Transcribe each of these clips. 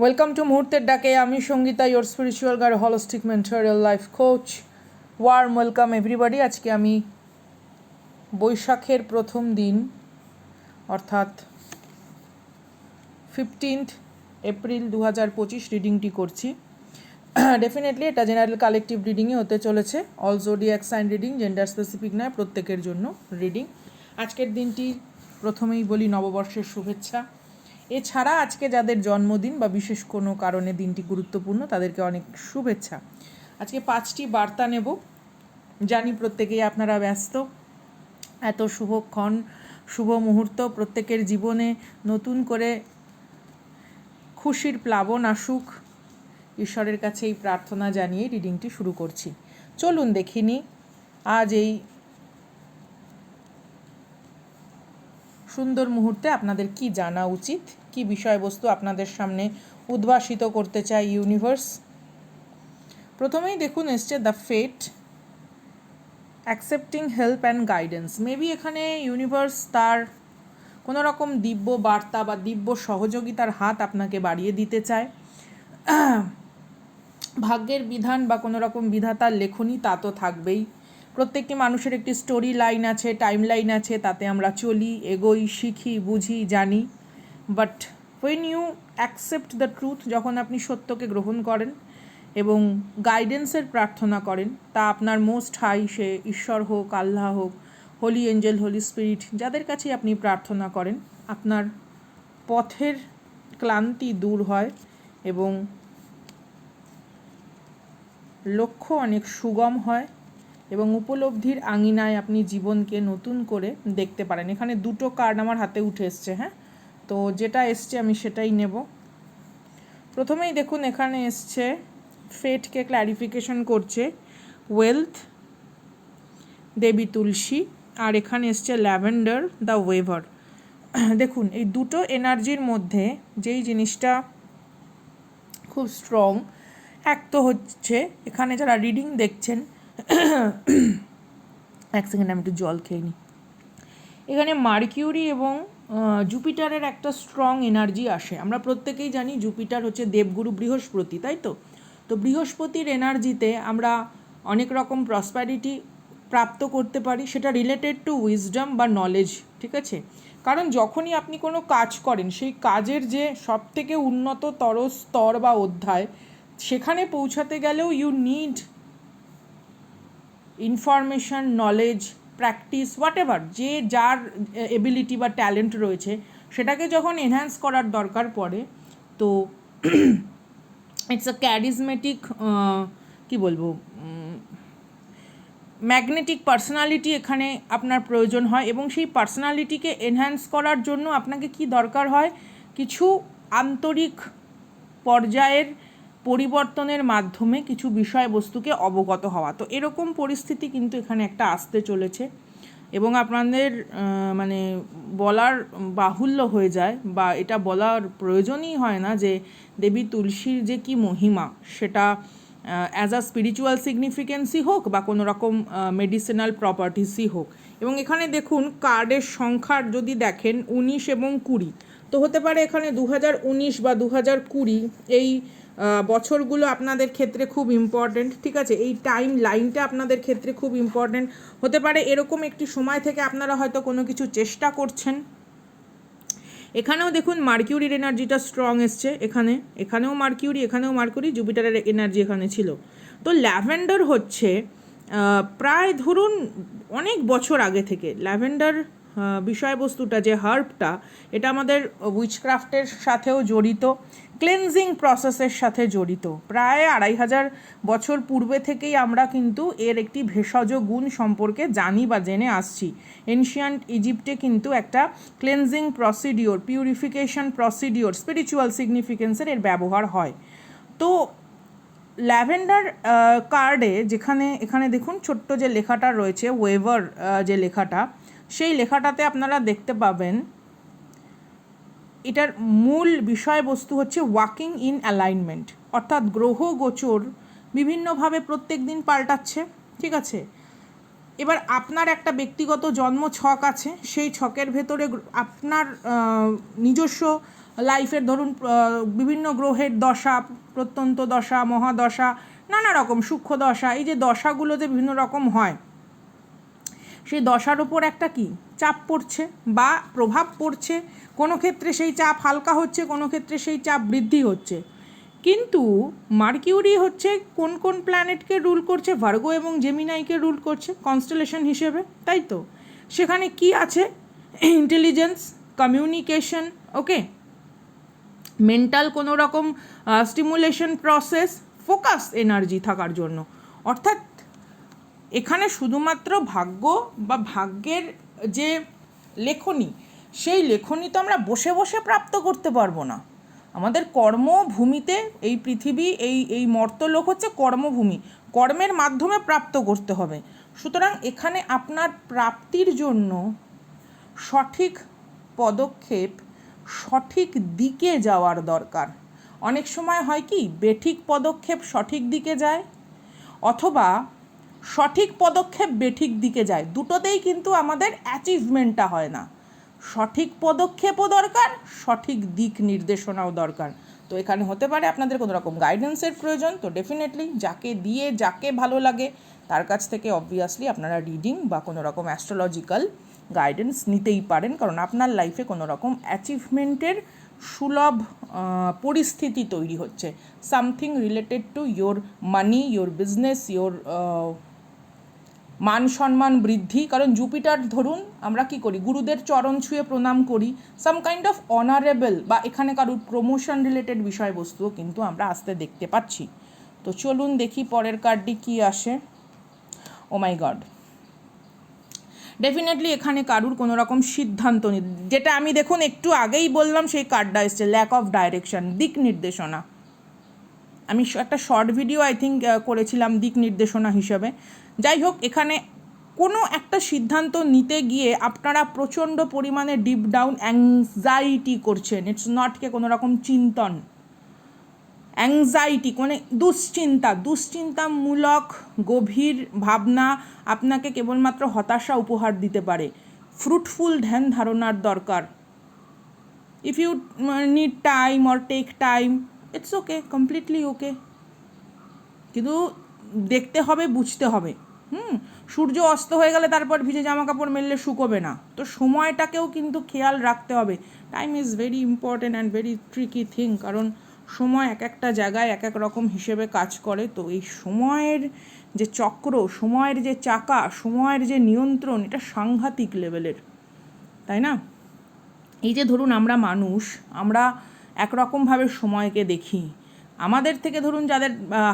Welcome to মুহূর্তের ডাকে আমি Sangeeta your spiritual guide holistic mentorial life coach warm welcome everybody আজকে আমি বৈশাখের প্রথম দিন, অর্থাৎ ফিফটিন্থ এপ্রিল দু হাজার পঁচিশ রিডিংটি করছি। ডেফিনেটলি এটা জেনারেল কালেকটিভ রিডিংয়ে হতে চলেছে। All zodiac sign reading gender specific নয়, প্রত্যেকের জন্য রিডিং আজকের দিনটি প্রথমেই বলি নববর্ষের শুভেচ্ছা। এছাড়া আজকে যাদের জন্মদিন বা বিশেষ কোনো কারণে দিনটি গুরুত্বপূর্ণ, তাদেরকে অনেক শুভেচ্ছা। আজকে পাঁচটি বার্তা নেব। জানি প্রত্যেকেই আপনারা ব্যস্ত। এত শুভক্ষণ শুভ মুহূর্ত, প্রত্যেকের জীবনে নতুন করে খুশির প্লাবন আসুক। ঈশ্বরের কাছে এই প্রার্থনা জানিয়ে রিডিংটি শুরু করছি। চলুন দেখিনি, আজ এই সুন্দর মুহূর্তে আপনাদের কি জানা উচিত? কি বিষয়বস্তু আপনাদের সামনে উদ্ভাসিত করতে চায় ইউনিভার্স প্রথমেই দেখুন, এসছে the fate accepting help and guidance maybe এখানে ইউনিভার্স তার কোনো রকম দিব্য বার্তা বা দিব্য সহযোগিতার হাত আপনাকে বাড়িয়ে দিতে চায়। ভাগ্যের বিধান বা কোনো রকম বিধাতার লেখনী তা তো থাকবেই। প্রত্যেকটি মানুষের একটি স্টোরি লাইন আছে টাইম লাইন আছে, তাতে আমরা চলি, এগোই, শিখি, বুঝি, জানি। But when you accept the truth যখন আপনি সত্যকে গ্রহণ করেন এবং গাইডেন্সের প্রার্থনা করেন, তা আপনার মোস্ট হাই সে ঈশ্বর হোক, আল্লাহ হোক হোলি এঞ্জেল হোলি স্পিরিট যাদের কাছেই আপনি প্রার্থনা করেন, আপনার পথের ক্লান্তি দূর হয় এবং লক্ষ্য অনেক সুগম হয়। এবং উপলব্ধির আঙিনায় আপনি জীবনকে নতুন করে দেখতে পারেন। এখানে দুটো কার্ড আমার হাতে উঠে এসছে হ্যাঁ? তো যেটা এসছে আমি সেটাই নেব। প্রথমেই দেখুন, এখানে এসছে, ফেটকে ক্ল্যারিফিকেশন করছে ওয়েলথ দেবী তুলসী, আর এখানে এসছে ল্যাভেন্ডার দ্য ওয়েভার দেখুন, এই দুটো এনার্জির মধ্যে যেই জিনিসটা খুব স্ট্রং এক তো হচ্ছে, এখানে যারা রিডিং দেখছেন এক সেকেন্ড আমি একটু জল খেয়ে নিই। এখানে মার্কিউরি এবং জুপিটারের একটা স্ট্রং এনার্জি আসে। আমরা প্রত্যেকেই জানি জুপিটার হচ্ছে দেবগুরু বৃহস্পতি, তাই তো? তো বৃহস্পতির এনার্জিতে আমরা অনেক রকম প্রসপ্যারিটি প্রাপ্ত করতে পারি, সেটা রিলেটেড টু উইজডম বা নলেজ ঠিক আছে? কারণ যখনই আপনি কোনো কাজ করেন, সেই কাজের যে সব থেকে উন্নততর স্তর বা অধ্যায়, সেখানে পৌঁছাতে গেলেও you need information knowledge practice whatever যে যার এবিলিটি বা ট্যালেন্ট রয়েছে, সেটাকে যখন এনহ্যান্স করার দরকার পড়ে, তো ইটস আ ক্যারিজমেটিক কী বলব ম্যাগনেটিক পার্সোনালিটি এখানে আপনার প্রয়োজন হয় এবং সেই পার্সোনালিটিকে এনহ্যান্স করার জন্য আপনাকে কি দরকার হয়? কিছু আন্তরিক পর্যায়ের পরিবর্তনের মাধ্যমে কিছু বিষয়বস্তুকে অবগত হওয়া। তো এরকম পরিস্থিতি কিন্তু এখানে একটা আসতে চলেছে এবং আপনাদের মানে বলার বাহুল্য হয়ে যায় বা এটা বলার প্রয়োজনই হয় না যে দেবী তুলসীর যে কি মহিমা, সেটা অ্যাজ আ স্পিরিচুয়াল সিগনিফিকেন্সই হোক বা কোনো রকম মেডিসিনাল প্রপার্টিসই হোক। এবং এখানে দেখুন, কার্ডের সংখ্যার যদি দেখেন, উনিশ এবং কুড়ি। তো হতে পারে এখানে দু উনিশ বা দু কুড়ি এই বছরগুলো আপনাদের ক্ষেত্রে খুব ইম্পর্ট্যান্ট ঠিক আছে? এই টাইম লাইনটা আপনাদের ক্ষেত্রে খুব ইম্পর্ট্যান্ট হতে পারে এরকম একটি সময় থেকে আপনারা হয়তো কোনো কিছু চেষ্টা করছেন। এখানেও দেখুন মার্কিউরির এনার্জিটা স্ট্রং এসছে এখানে। এখানেও মার্কিউরি এখানেও মার্কিউরি জুপিটারের এনার্জি এখানে ছিল। তো ল্যাভেন্ডার হচ্ছে প্রায় ধরুন অনেক বছর আগে থেকে, ল্যাভেন্ডার বিষয়বস্তুটা যে হার্বটা, এটা আমাদের উইচক্রাফ্টের সাথেও জড়িত। ক্লেনজিং প্রসেসের সাথে জড়িত। প্রায় আড়াই হাজার বছর পূর্বে থেকেই আমরা কিন্তু এর একটি ভেষজ গুণ সম্পর্কে জানি বা জেনে আসছি। এনশিয়ান্ট ইজিপ্টে কিন্তু একটা cleansing procedure purification procedure spiritual সিগনিফিকেন্সের এর ব্যবহার হয়। তো ল্যাভেন্ডার কার্ডে যেখানে, এখানে দেখুন ছোট্ট যে লেখাটা রয়েছে, ওয়েভার যে লেখাটা, সেই লেখাটাতে আপনারা দেখতে পাবেন এটার মূল বিষয়বস্তু হচ্ছে ওয়াকিং ইন অ্যালাইনমেন্ট। অর্থাৎ গ্রহ গোচর বিভিন্নভাবে প্রত্যেক দিন পাল্টাচ্ছে, ঠিক আছে? এবার আপনার একটা ব্যক্তিগত জন্ম ছক আছে, সেই ছকের ভেতরে আপনার নিজস্ব লাইফের ধরুন বিভিন্ন গ্রহের দশা, প্রত্যন্ত দশা, মহাদশা, নানা রকম, সূক্ষ্ম দশা, এই যে দশাগুলো যে বিভিন্ন রকম হয়, সেই দশার ওপর একটা কি? চাপ পড়ছে বা প্রভাব পড়ছে, কোনো ক্ষেত্রে সেই চাপ হালকা হচ্ছে, কোনো ক্ষেত্রে সেই চাপ বৃদ্ধি হচ্ছে। কিন্তু মার্কিউরি হচ্ছে কোন কোন প্ল্যানেটকে রুল করছে, ভার্গো এবং জেমিনাইকে রুল করছে, কনস্টেলেশন হিসেবে, তাই তো? সেখানে কি আছে? ইন্টেলিজেন্স, কমিউনিকেশন, ওকে? মেন্টাল কোনো রকম স্টিমুলেশন প্রসেস, ফোকাস এনার্জি থাকার জন্য। অর্থাৎ এখানে শুধুমাত্র ভাগ্য বা ভাগ্যের যে লেখনী, সেই লেখনী তো আমরা বসে বসে প্রাপ্ত করতে পারব না। আমাদের কর্মভূমিতে এই পৃথিবী, এই এই মর্তলোক হচ্ছে কর্মভূমি। কর্মের মাধ্যমে প্রাপ্ত করতে হবে। সুতরাং এখানে আপনার প্রাপ্তির জন্য সঠিক পদক্ষেপ, সঠিক দিকে যাওয়ার দরকার। অনেক সময় হয় কি, বেঠিক পদক্ষেপ সঠিক দিকে যায়, অথবা সঠিক পদক্ষেপ বেঠিক দিকে যায়। দুটোতেই কিন্তু আমাদের অ্যাচিভমেন্টটা হয় না। সঠিক পদক্ষেপও দরকার, সঠিক দিক নির্দেশনাও দরকার। তো এখানে হতে পারে আপনাদের কোনো রকম গাইডেন্সের প্রয়োজন, তো ডেফিনেটলি যাকে দিয়ে যাকে ভালো লাগে, তার কাছ থেকে অবভিয়াসলি আপনারা রিডিং বা কোনো রকম অ্যাস্ট্রোলজিক্যাল গাইডেন্স নিতেই পারেন। কারণ আপনার লাইফে কোনো রকম অ্যাচিভমেন্টের সুলভ পরিস্থিতি তৈরি হচ্ছে। Something related to your money your business your মান সম্মান বৃদ্ধি, কারণ জুপিটার ধরুন, আমরা কি করি? গুরুদের চরণ ছুঁয়ে প্রণাম করি। সাম কাইন্ড অফ অনারেবল বা এখানে কারুর প্রমোশন রিলেটেড বিষয়বস্তুও কিন্তু আমরা আসতে দেখতে পাচ্ছি। তো চলুন দেখি পরের কার্ডটি কি আসে। ও মাই গড ডেফিনেটলি এখানে কারুর কোনো রকম সিদ্ধান্ত নেই। যেটা আমি দেখুন, একটু আগেই বললাম, সেই কার্ডটা এসছে। ল্যাক অফ ডাইরেকশন দিক নির্দেশনা। আমি একটা শর্ট ভিডিও আই থিঙ্ক করেছিলাম দিক নির্দেশনা হিসেবে। যাই হোক এখানে কোনো একটা সিদ্ধান্ত নিতে গিয়ে আপনারা প্রচণ্ড পরিমাণে ডিপ ডাউন অ্যাংজাইটি করছেন। ইটস নটকে কোনো রকম চিন্তন। অ্যাংজাইটি মানে দুশ্চিন্তা। দুশ্চিন্তামূলক, গভীর ভাবনা আপনাকে কেবলমাত্র হতাশা উপহার দিতে পারে। ফ্রুটফুল ধ্যান ধারণার দরকার। If you need time or take time it's okay completely okay কিন্তু দেখতে হবে, বুঝতে হবে। হুম, সূর্য অস্ত হয়ে গেলে তারপর ভিজে জামা কাপড় মেললে শুকোবে না। তো সময়টাকেও কিন্তু খেয়াল রাখতে হবে। Time is very important and very tricky thing কারণ সময় এক একটা জায়গায় এক এক রকম হিসেবে কাজ করে। তো এই সময়ের যে চক্র, সময়ের যে চাকা, সময়ের যে নিয়ন্ত্রণ, এটা সাংঘাতিক লেভেলের তাই না? এই যে ধরুন আমরা মানুষ, আমরা একরকমভাবে সময়কে দেখি। আমাদের থেকে ধরুন যাদের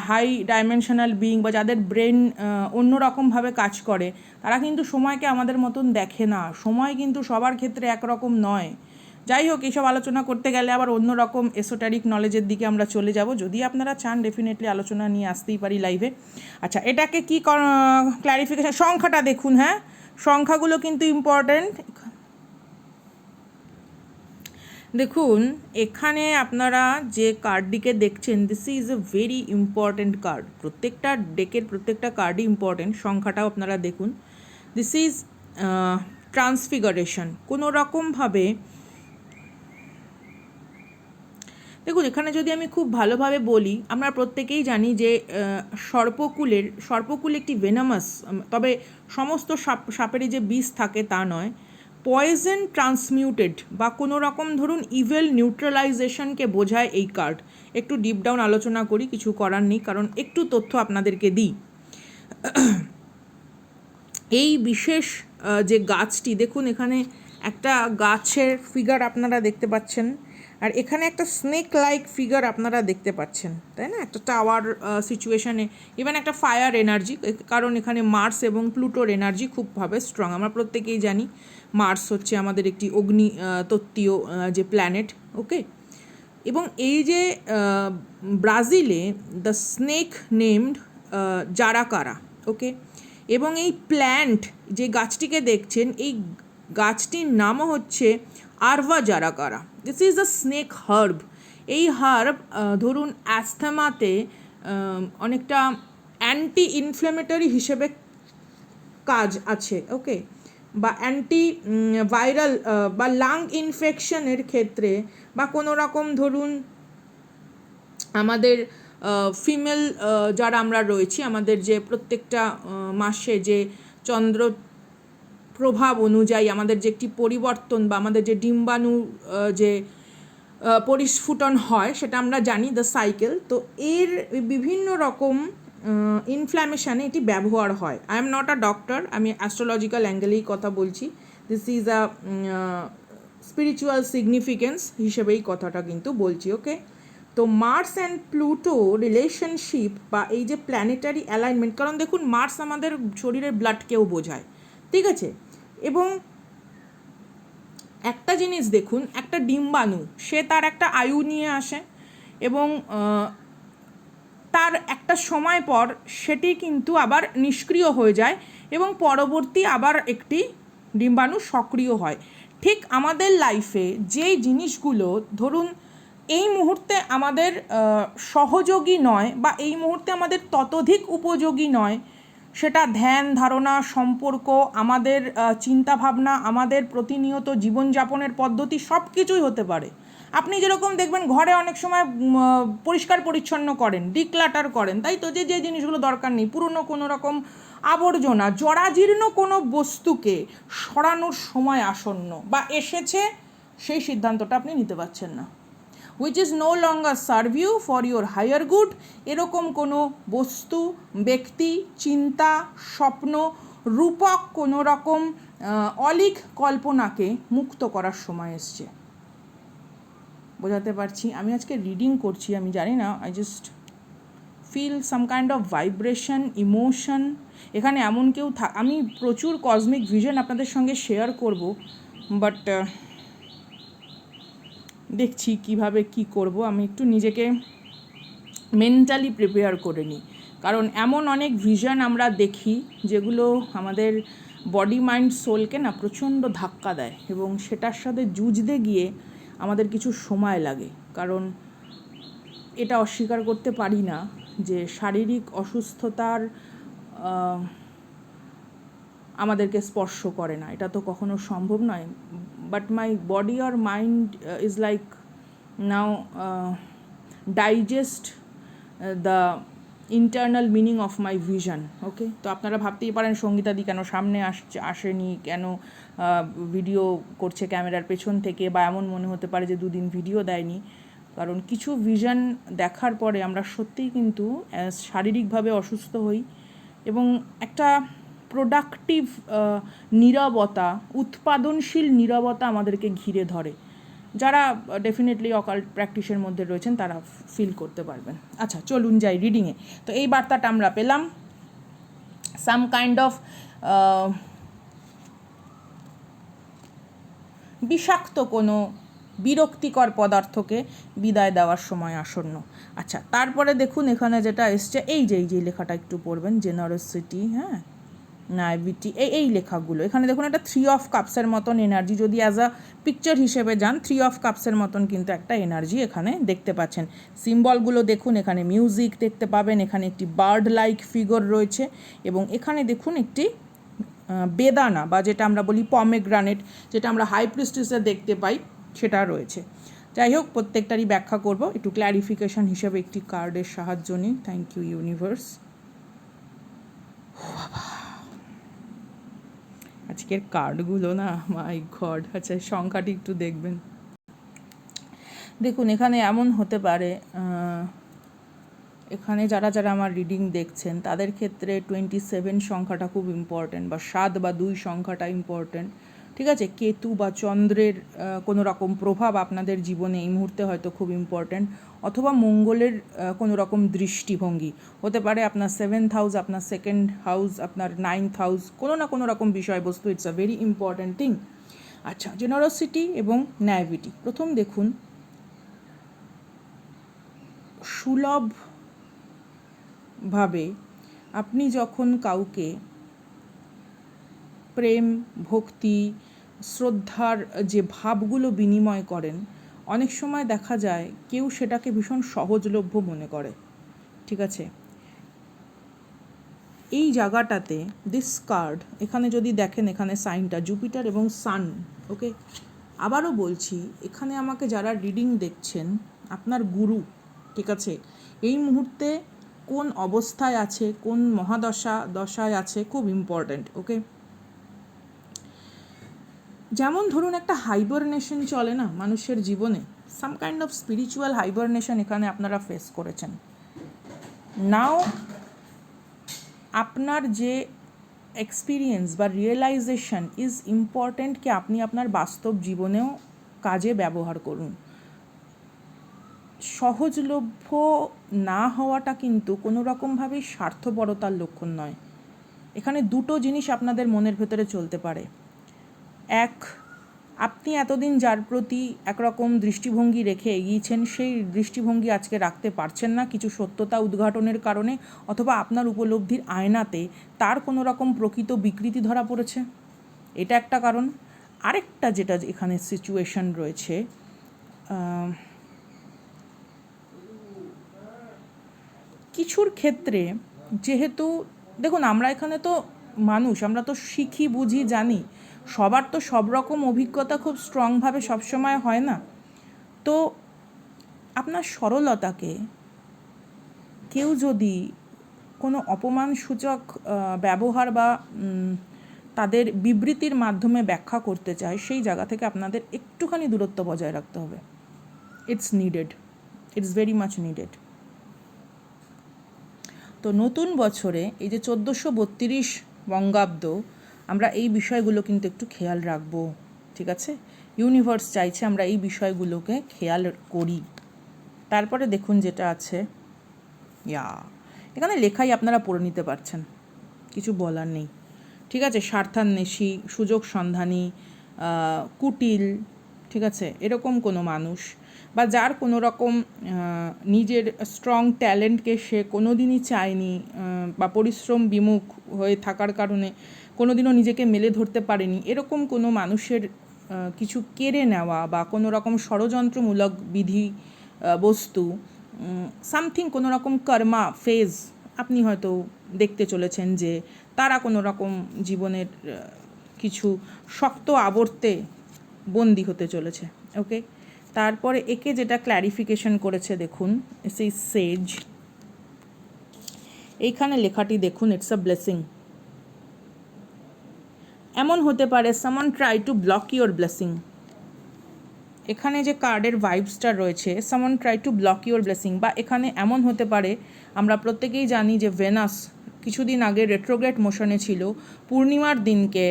হাই ডাইমেনশনাল বিং বা যাদের ব্রেন অন্যরকমভাবে কাজ করে, তারা কিন্তু সময়কে আমাদের মতন দেখে না। সময় কিন্তু সবার ক্ষেত্রে একরকম নয়। যাই হোক এইসব আলোচনা করতে গেলে আবার অন্য রকম এসোটারিক নলেজের দিকে আমরা চলে যাব। যদি আপনারা চান ডেফিনেটলি আলোচনা নিয়ে আসতেই পারি লাইভে আচ্ছা এটাকে কি ক্ল্যারিফিকেশন সংখ্যাটা দেখুন হ্যাঁ? সংখ্যাগুলো কিন্তু ইম্পর্ট্যান্ট দেখুন, এখানে আপনারা যে কার্ডটিকে দেখছেন this is a very important card প্রত্যেকটা ডেকের প্রত্যেকটা কার্ডই ইম্পর্ট্যান্ট সংখ্যাটাও আপনারা দেখুন। দিস ইজ ট্রান্সফিগারেশন কোনো রকমভাবে দেখুন, এখানে যদি আমি খুব ভালোভাবে বলি, আমরা প্রত্যেকেই জানি যে সর্পকুলের, সর্পকুল একটি ভেনামাস তবে সমস্ত সাপ, সাপেরই যে বিষ থাকে তা নয়। পয়জন ট্রান্সমিউটেড বা কোনো রকম ধরুন ইভেল নিউট্রালাইজেশনকে বোঝায় এই কার্ড একটু ডিপ ডাউন আলোচনা করি, কিছু করার নেই, কারণ একটু তথ্য আপনাদেরকে দিই। এই বিশেষ যে গাছটি, দেখুন এখানে একটা গাছের ফিগার আপনারা দেখতে পাচ্ছেন। আর এখানে একটা স্নেক লাইক ফিগার আপনারা দেখতে পাচ্ছেন, তাই না? একটা টাওয়ার সিচুয়েশনে ইভেন একটা ফায়ার এনার্জি কারণ এখানে মার্স এবং প্লুটোর এনার্জি খুবভাবে স্ট্রং আমরা প্রত্যেকেই জানি মার্স হচ্ছে আমাদের একটি অগ্নি তত্ত্বীয় যে প্ল্যানেট ওকে এবং এই যে ব্রাজিলে the snake named jararaca okay এবং এই প্ল্যান্ট যে গাছটিকে দেখছেন, এই গাছটির নামও হচ্ছে আরভা jararaca this is a snake herb এই হার্ব ধরুন অ্যাস্থমাতে অনেকটা অ্যান্টি ইনফ্লেমেটরি হিসেবে কাজ আছে ওকে বা অ্যান্টি ভাইরাল বা লাং ইনফেকশনের ক্ষেত্রে বা কোনো রকম, ধরুন, আমাদের ফিমেল যারা আমরা রয়েছি, আমাদের যে প্রত্যেকটা মাসে যে চন্দ্র প্রভাব অনুযায়ী আমাদের যে একটি পরিবর্তন বা আমাদের যে ডিম্বাণু যে পরিস্ফুটন হয়, সেটা আমরা জানি দ্য সাইকেল তো এর বিভিন্ন রকম ইনফ্ল্যামেশানে এটি ব্যবহার হয়। I am not a doctor আমি অ্যাস্ট্রোলজিক্যাল অ্যাঙ্গেলেই কথা বলছি। This is a spiritual significance হিসেবেই কথাটা কিন্তু বলছি ওকে তো মার্স অ্যান্ড প্লুটো রিলেশনশিপ বা এই যে প্ল্যানেটারি অ্যালাইনমেন্ট কারণ দেখুন মার্স আমাদের শরীরের ব্লাডকেও বোঝায়। ঠিক আছে? এবং একটা জিনিস দেখুন, একটা ডিম্বাণু, সে তার একটা আয়ু নিয়ে আসে এবং তার একটা সময় পর সেটি কিন্তু আবার নিষ্ক্রিয় হয়ে যায় এবং পরবর্তী আবার একটি ডিম্বাণু সক্রিয় হয়। ঠিক আমাদের লাইফে যেই জিনিসগুলো, ধরুন, এই মুহূর্তে আমাদের সহযোগী নয় বা এই মুহূর্তে আমাদের ততোধিক উপযোগী নয় সেটা ধ্যান, ধারণা, সম্পর্ক, আমাদের চিন্তাভাবনা, আমাদের প্রতিনিয়ত জীবনযাপনের পদ্ধতি সব কিছুই হতে পারে। আপনি যেরকম দেখবেন ঘরে অনেক সময় পরিষ্কার পরিচ্ছন্ন করেন ডিক্লাটার করেন, তাই তো? যে যে জিনিসগুলো দরকার নেই, পুরনো কোনো রকম আবর্জনা, জরাজীর্ণ কোনো বস্তুকে সরানোর সময় আসন্ন, বা এসেছে, সেই সিদ্ধান্তটা আপনি নিতে পারছেন না। Which is no longer serve you for your higher good এরকম কোনো বস্তু, ব্যক্তি, চিন্তা, স্বপ্ন, রূপক কোনো রকম অলিক কল্পনাকে মুক্ত করার সময় এসছে। বোঝাতে পারছি? আমি আজকে রিডিং করছি, আমি জানি না I just feel some kind of vibration emotion এখানে এমন কেউ থা আমি প্রচুর কসমিক ভিশন আপনাদের সঙ্গে শেয়ার করব বাট দেখছি কীভাবে কি করব, আমি একটু নিজেকে মেন্টালি প্রিপেয়ার করে নিই। কারণ এমন অনেক ভিশন আমরা দেখি যেগুলো আমাদের বডি মাইন্ড সোলকে না প্রচণ্ড ধাক্কা দেয় এবং সেটার সাথে যুঝতে গিয়ে আমাদের কিছু সময় লাগে। কারণ এটা অস্বীকার করতে পারি না যে শারীরিক অসুস্থতার আমাদেরকে স্পর্শ করে না। এটা তো কখনো সম্ভব নয়। But my body or mind is like now digest the internal meaning of my vision okay তো আপনারা ভাবতেই পারেন সঙ্গীতাদি কেন সামনে আসছে, আসেনি, কেন ভিডিও করছে ক্যামেরার পেছন থেকে বা এমন মনে হতে পারে যে দুদিন ভিডিও দেয়নি। কারণ কিছু ভিশন দেখার পরে আমরা সত্যিই কিন্তু শারীরিকভাবে অসুস্থ হই এবং একটা প্রোডাক্টিভ নীরবতা, উৎপাদনশীল নীরবতা আমাদেরকে ঘিরে ধরে। যারা ডেফিনেটলি অকাল প্র্যাকটিসের মধ্যে রয়েছেন, তারা ফিল করতে পারবেন। আচ্ছা চলুন যাই রিডিংয়ে তো এই বার্তাটা আমরা পেলাম। সাম কাইন্ড অফ বিষাক্ত কোনো বিরক্তিকর পদার্থকে বিদায় দেওয়ার সময় আসন্ন। আচ্ছা তারপরে দেখুন এখানে যেটা এসছে, এই যে এই যে লেখাটা একটু পড়বেন জেনারসিটি হ্যাঁ? নাইভিটি এই এই লেখাগুলো। এখানে দেখুন একটা থ্রি অফ কাপসের মতন এনার্জি যদি অ্যাজ আ পিকচার হিসেবে যান থ্রি অফ কাপসের মতন কিন্তু একটা এনার্জি এখানে দেখতে পাচ্ছেন। সিম্বলগুলো দেখুন, এখানে মিউজিক দেখতে পাবেন, এখানে একটি বার্ড লাইক ফিগর রয়েছে এবং এখানে দেখুন একটি বেদানা বা যেটা আমরা বলি পমেগ্রানেট যেটা আমরা হাই প্রিস্টিসে দেখতে পাই, সেটা রয়েছে। যাই হোক, প্রত্যেকটারই ব্যাখ্যা করব। একটু ক্ল্যারিফিকেশন হিসেবে একটি কার্ডের সাহায্য নিই থ্যাংক ইউ ইউনিভার্স আজকের কার্ডগুলো না মাই গড আচ্ছা সংখ্যাটি একটু দেখবেন। দেখুন, এখানে এমন হতে পারে এখানে যারা যারা আমার রিডিং দেখছেন, তাদের ক্ষেত্রে টোয়েন্টি সেভেন সংখ্যাটা খুব ইম্পর্টেন্ট বা সাত বা দুই সংখ্যাটা ইম্পর্ট্যান্ট ঠিক আছে? কেতু বা চন্দ্রের কোনো রকম প্রভাব আপনাদের জীবনে এই মুহূর্তে হয়তো খুব ইম্পর্ট্যান্ট অথবা মঙ্গলের কোনো রকম দৃষ্টিভঙ্গি। হতে পারে আপনার সেভেন্থ হাউস আপনার সেকেন্ড হাউস আপনার নাইন্থ হাউস কোনো না কোনো রকম বিষয়বস্তু it's a very important thing আচ্ছা জেনারসিটি এবং ন্যাভিটি প্রথম দেখুন সুলভভাবে আপনি যখন কাউকে প্রেম, ভক্তি, শ্রদ্ধার যে ভাবগুলো বিনিময় করেন, অনেক সময় দেখা যায় কেউ সেটাকে ভীষণ সহজলভ্য মনে করে। ঠিক আছে? এই জায়গাটাতে দিস কার্ড এখানে যদি দেখেন এখানে সাইনটা জুপিটার এবং সান ওকে আবারও বলছি, এখানে আমাকে যারা রিডিং দেখছেন, আপনার গুরু, ঠিক আছে? এই মুহূর্তে কোন অবস্থায় আছে, কোন মহাদশা, দশায় আছে, খুব ইম্পর্ট্যান্ট ওকে যেমন ধরুন একটা হাইবারনেশন চলে না মানুষের জীবনে some kind of spiritual hibernation এখানে আপনারা ফেস করেছেন। নাও আপনার যে এক্সপিরিয়েন্স বা রিয়েলাইজেশন ইজ ইম্পর্ট্যান্ট কি আপনি আপনার বাস্তব জীবনেও কাজে ব্যবহার করুন। সহজলভ্য না হওয়াটা কিন্তু কোনো রকমভাবেই স্বার্থপরতার লক্ষণ নয়। এখানে দুটো জিনিস আপনাদের মনের ভেতরে চলতে পারে। এক, আপনি এতদিন যার প্রতি একরকম দৃষ্টিভঙ্গি রেখে এগিয়েছেন, সেই দৃষ্টিভঙ্গি আজকে রাখতে পারছেন না কিছু সত্যতা উদ্ঘাটনের কারণে অথবা আপনার উপলব্ধির আয়নাতে তার কোনো রকম প্রকৃত বিকৃতি ধরা পড়েছে? এটা একটা কারণ। আরেকটা যেটা এখানে সিচুয়েশন রয়েছে কিছুর ক্ষেত্রে যেহেতু, দেখুন, আমরা এখানে তো মানুষ, আমরা তো শিখি, বুঝি, জানি সবার তো সব রকম অভিজ্ঞতা খুব স্ট্রংভাবে সবসময় হয় না। তো আপনার সরলতাকে কেউ যদি কোনো অপমানসূচক ব্যবহার বা তাদের বিবৃতির মাধ্যমে ব্যাখ্যা করতে চায়, সেই জায়গা থেকে আপনাদের একটুখানি দূরত্ব বজায় রাখতে হবে। It's needed it's very much needed তো নতুন বছরে এই যে চোদ্দোশো বত্রিশ বঙ্গাব্দ আমরা এই বিষয়গুলো কিন্তু একটু খেয়াল রাখব, ঠিক আছে? ইউনিভার্স চাইছে আমরা এই বিষয়গুলোকে খেয়াল করি। তারপরে দেখুন যেটা আছে। ইয়া, এখানে লেখাই আপনারা পড়ে নিতে পারছেন। কিছু বলার নেই। ঠিক আছে, স্বার্থান্বেষী, সুযোগ সন্ধানী কুটিল, ঠিক আছে, এরকম কোনো মানুষ বা যার কোনো রকম নিজের স্ট্রং ট্যালেন্টকে সে কোনো দিনই চায়নি বা পরিশ্রম বিমুখ হয়ে থাকার কারণে কোনো দিনও নিজেকে মেলে ধরতে পারেনি। এরকম কোনো মানুষের কিছু কেড়ে নেওয়া বা কোনো রকম ষড়যন্ত্রমূলক বিধি বস্তু সামথিং কোনো রকম কর্মা ফেজ আপনি হয়তো দেখতে চলেছেন যে তারা কোনো রকম জীবনের কিছু শক্ত আবর্তে বন্দি হতে চলেছে ওকে তারপরে একে যেটা ক্ল্যারিফিকেশন করেছে, দেখুন, সেই সেজ এইখানে লেখাটি দেখুন ইটস আ ব্লেসিং এমন হতে পারে someone try to block your blessing এখানে যে কার্ডের ভাইবসটা রয়েছে someone try to block your blessing বা এখানে এমন হতে পারে, আমরা প্রত্যেকেই জানি যে ভেনাস কিছুদিন আগে রেট্রোগ্রেট মোশনে ছিল, পূর্ণিমার দিনকে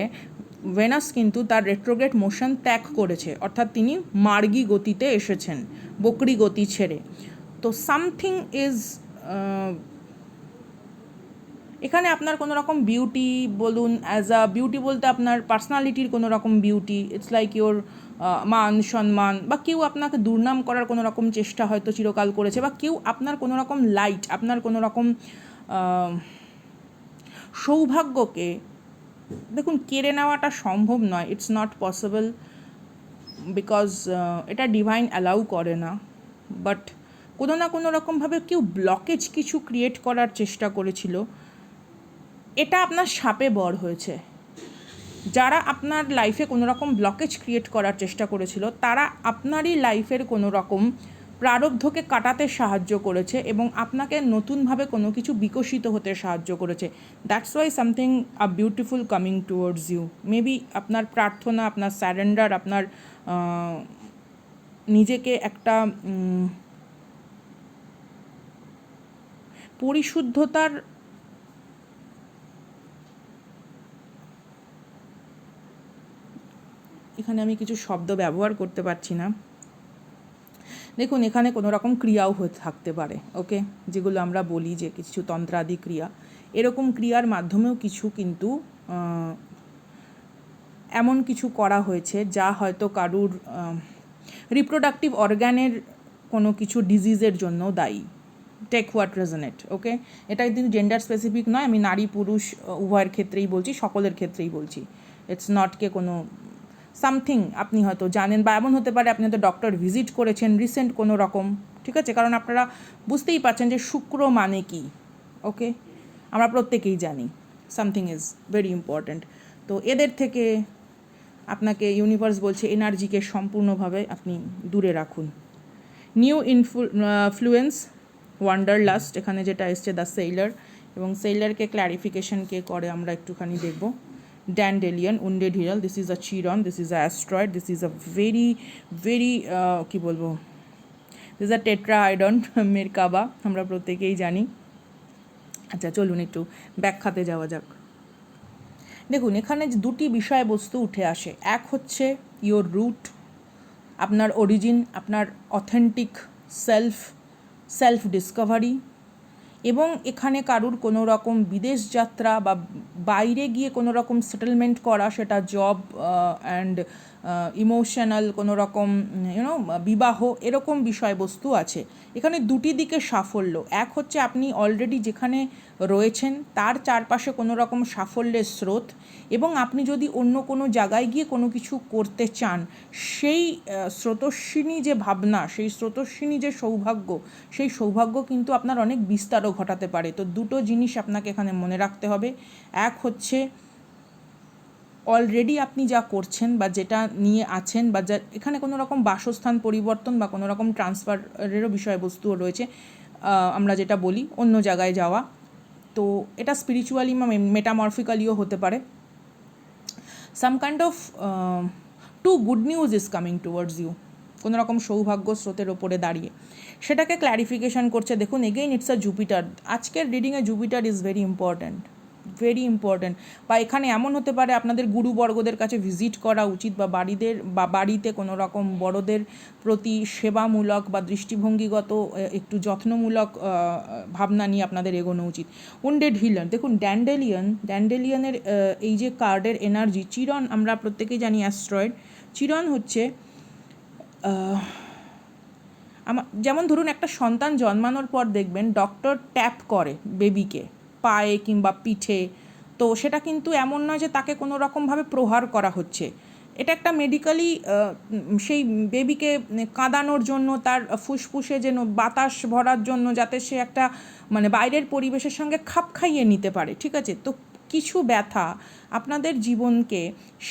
ভেনাস কিন্তু তার রেট্রোগ্রেট মোশন ত্যাগ করেছে, অর্থাৎ তিনি মার্গী গতিতে এসেছেন, বকরি গতি ছেড়ে। তো সামথিং ইজ এখানে আপনার কোনো রকম বিউটি বলুন অ্যাজ আ বিউটি বলতে আপনার পার্সোনালিটির কোনো রকম বিউটি ইটস লাইক ইওর মান, সম্মান, বা কেউ আপনাকে দুর্নাম করার কোনো রকম চেষ্টা হয়তো চিরকাল করেছে, বা কেউ আপনার কোনো রকম লাইট আপনার কোনো রকম সৌভাগ্যকে, দেখুন, কেড়ে নেওয়াটা সম্ভব নয় ইটস নট পসিবল বিকজ এটা ডিভাইন অ্যালাউ করে না বাট কোনো না কোনো রকমভাবে কেউ ব্লকেজ কিছু ক্রিয়েট করার চেষ্টা করেছিল এটা আপনার সাপে বর হয়েছে। যারা আপনার লাইফে কোনো রকম ব্লকেজ ক্রিয়েট করার চেষ্টা করেছিল, তারা আপনারই লাইফের কোনো রকম প্রারব্ধকে কাটাতে সাহায্য করেছে এবং আপনাকে নতুনভাবে কোনো কিছু বিকশিত হতে সাহায্য করেছে। That's why something a beautiful coming towards you maybe আপনার প্রার্থনা, আপনার স্যারেন্ডার আপনার নিজেকে একটা পরিশুদ্ধতার এখানে আমি কিছু শব্দ ব্যবহার করতে পারছি না। দেখুন, এখানে কোনো রকম ক্রিয়াও হয়ে থাকতে পারে, ওকে? যেগুলো আমরা বলি যে কিছু তন্ত্রাদি ক্রিয়া। এরকম ক্রিয়ার মাধ্যমেও কিছু কিন্তু এমন কিছু করা হয়েছে যা হয়তো কারুর রিপ্রোডাক্টিভ অর্গ্যানের কোনো কিছু ডিজিজের জন্য দায়ী। Take what resonate okay? এটা কিন্তু জেন্ডার স্পেসিফিক নয়, আমি নারী পুরুষ উভয়ের ক্ষেত্রেই বলছি, সকলের ক্ষেত্রেই বলছি। ইটস নট কে কোনো সামথিং আপনি হয়তো জানেন বা এমন হতে পারে আপনি হয়তো ডক্টর ভিজিট করেছেন রিসেন্ট কোনো রকম, ঠিক আছে? কারণ আপনারা বুঝতেই পারছেন যে শুক্র মানে কি ওকে আমরা প্রত্যেকেই জানি সামথিং ইজ ভেরি ইম্পর্ট্যান্ট তো এদের থেকে আপনাকে ইউনিভার্স বলছে এনার্জিকে সম্পূর্ণভাবে আপনি দূরে রাখুন। নিউ ইনফ্লুয়েন্স ওয়ান্ডার লাস্ট এখানে যেটা এসছে দ্য সেইলার এবং সেইলারকে ক্ল্যারিফিকেশন কে করে আমরা একটুখানি দেখব। Dandelion wounded healer this is a Chiron this is a asteroid this is a very very কী বলব? দিস আ টেট্রা আইডন মেরকাবা আমরা প্রত্যেকেই জানি। আচ্ছা চলুন একটু ব্যাখ্যাতে যাওয়া যাক। দেখুন, এখানে যে দুটি বিষয়বস্তু উঠে আসে। এক হচ্ছে ইয়োর রুট আপনার অরিজিন আপনার অথেন্টিক সেলফ সেলফ ডিসকভারি এবং এখানে কারুর কোনো রকম বিদেশ যাত্রা বা বাইরে গিয়ে কোনো রকম সেটেলমেন্ট করা, সেটা জব অ্যান্ড ইমোশনাল কোনো রকম ইউনো বিবাহ, এরকম বিষয়বস্তু আছে। এখানে দুটি দিকে সাফল্য। এক হচ্ছে আপনি অলরেডি যেখানে রয়েছেন, তার চারপাশে কোনো রকম সাফল্যের স্রোত এবং আপনি যদি অন্য কোনো জায়গায় গিয়ে কোনো কিছু করতে চান, সেই স্রোতস্বিনী যে ভাবনা, সেই স্রোতস্বিনী যে সৌভাগ্য, সেই সৌভাগ্য কিন্তু আপনার অনেক বিস্তারও ঘটাতে পারে। তো দুটো জিনিস আপনাকে এখানে মনে রাখতে হবে। এক হচ্ছে অলরেডি আপনি যা করছেন বা যেটা নিয়ে আছেন বা যা, এখানে কোনো রকম বাসস্থান পরিবর্তন বা কোনো রকম ট্রান্সফারেরও বিষয়বস্তুও রয়েছে। আমরা যেটা বলি, অন্য জায়গায় যাওয়া। তো এটা স্পিরিচুয়ালি বা মেটামরফিক্যালিও হতে পারে। Some kind of too good news is coming towards you কোনো রকম সৌভাগ্য স্রোতের ওপরে দাঁড়িয়ে। সেটাকে ক্ল্যারিফিকেশান করছে। দেখুন এগেইন ইটস আ জুপিটার আজকের রিডিংয়ে Jupiter is very important very important বা এখানে এমন হতে পারে আপনাদের গুরুবর্গদের কাছে ভিজিট করা উচিত বা বাড়িদের, বা বাড়িতে কোনো রকম বড়দের প্রতি সেবামূলক বা দৃষ্টিভঙ্গিগত একটু যত্নমূলক ভাবনা নিয়ে আপনাদের এগোনো উচিত। উন্ডেড হিলার দেখুন ড্যান্ডেলিয়ান ড্যান্ডেলিয়ানের এই যে কার্ডের এনার্জি চিরন, আমরা প্রত্যেকেই জানি অ্যাস্ট্রয়েড চিরন হচ্ছে যেমন ধরুন একটা সন্তান জন্মানোর পর দেখবেন ডক্টর ট্যাপ করে বেবিকে পায়ে কিংবা পিঠে। তো সেটা কিন্তু এমন নয় যে তাকে কোনো রকমভাবে প্রহার করা হচ্ছে। এটা একটা মেডিকেলি সেই বেবিকে কাঁদানোর জন্য, তার ফুসফুসে যেন বাতাস ভরার জন্য যাতে সে একটা মানে বাইরের পরিবেশের সঙ্গে খাপ খাইয়ে নিতে পারে, ঠিক আছে? তো কিছু ব্যথা আপনাদের জীবনকে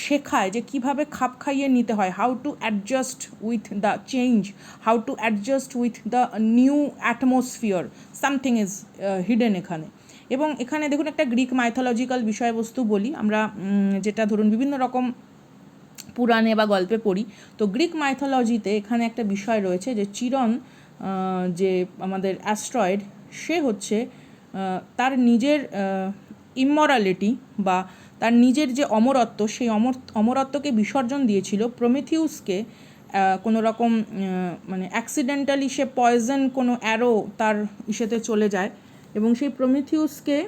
শেখায় যে কীভাবে খাপ খাইয়ে নিতে হয় how to adjust with the change how to adjust with the new atmosphere something is hidden এখানে। এবং এখানে দেখুন একটা গ্রিক মাইথোলজিক্যাল বিষয়বস্তু বলি, আমরা যেটা ধরুন বিভিন্ন রকম পুরাণে বা গল্পে পড়ি, তো গ্রিক মাইথোলজিতে এখানে একটা বিষয় রয়েছে যে চিরন যে আমাদের অ্যাস্ট্রয়েড সে হচ্ছে তার নিজের ইমরালিটি বা তার নিজের যে অমরত্ব, সেই অমর, অমরত্বকে বিসর্জন দিয়েছিল প্রমিথিউসকে কোনো রকম মানে অ্যাক্সিডেন্টালি সে পয়জন কোনো অ্যারো তার ইসেতে চলে যায়। এবং সেই প্রমিথিউসকে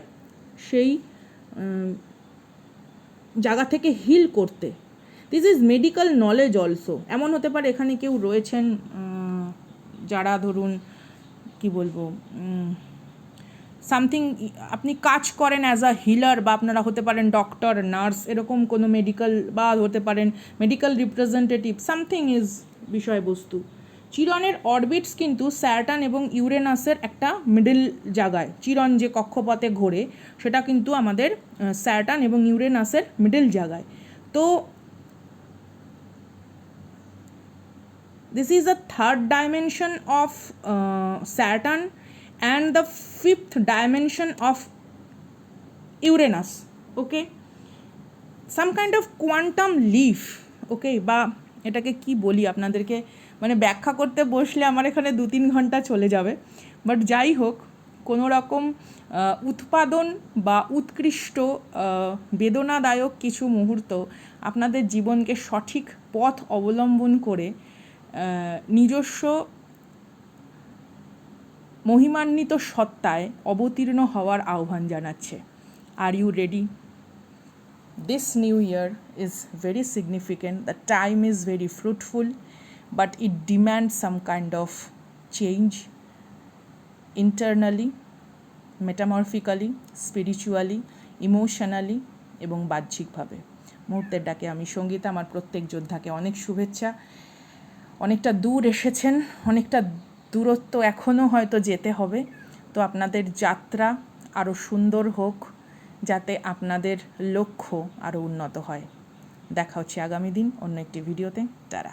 সেই জায়গা থেকে হিল করতে। This is medical knowledge also এমন হতে পারে এখানে কেউ রয়েছেন যারা ধরুন, কি বলব সামথিং আপনি কাজ করেন অ্যাজ আ হিলার বা আপনারা হতে পারেন ডক্টর নার্স এরকম কোনো মেডিকেল বা হতে পারেন মেডিকেল রিপ্রেজেন্টেটিভ সামথিং ইজ বিষয়বস্তু। চিরনের অরবিটস কিন্তু স্যাটার্ন এবং ইউরেনাসের একটা মিডল জায়গায়। চিরন যে কক্ষপথে ঘোরে, সেটা কিন্তু আমাদের স্যাটার্ন এবং ইউরেনাসের মিডল জায়গায়। তো this is a third dimension of Saturn and the fifth dimension of Uranus okay some kind of quantum leap okay বা এটাকে কি বলি আপনাদেরকে? মানে ব্যাখ্যা করতে বসলে আমার এখানে দু তিন ঘণ্টা চলে যাবে। বাট যাই হোক, কোনো রকম উৎপাদন বা উৎকৃষ্ট বেদনাদায়ক কিছু মুহূর্ত আপনাদের জীবনকে সঠিক পথ অবলম্বন করে নিজস্ব মহিমান্বিত সত্তায় অবতীর্ণ হওয়ার আহ্বান জানাচ্ছে। Are you ready this new year is very significant the time is very fruitful but it demands some kind of change internally metamorphically spiritually emotionally এবং বাহ্যিকভাবে। মুহূর্তের ডাকে আমি সংগীত, আমার প্রত্যেক যোদ্ধাকে অনেক শুভেচ্ছা। অনেকটা দূর এসেছেন, অনেকটা দূরত্ব এখনও হয়তো যেতে হবে। তো আপনাদের যাত্রা আরও সুন্দর হোক, যাতে আপনাদের লক্ষ্য আরও উন্নত হয়। দেখা হচ্ছে আগামী দিন অন্য একটি ভিডিওতে। তারা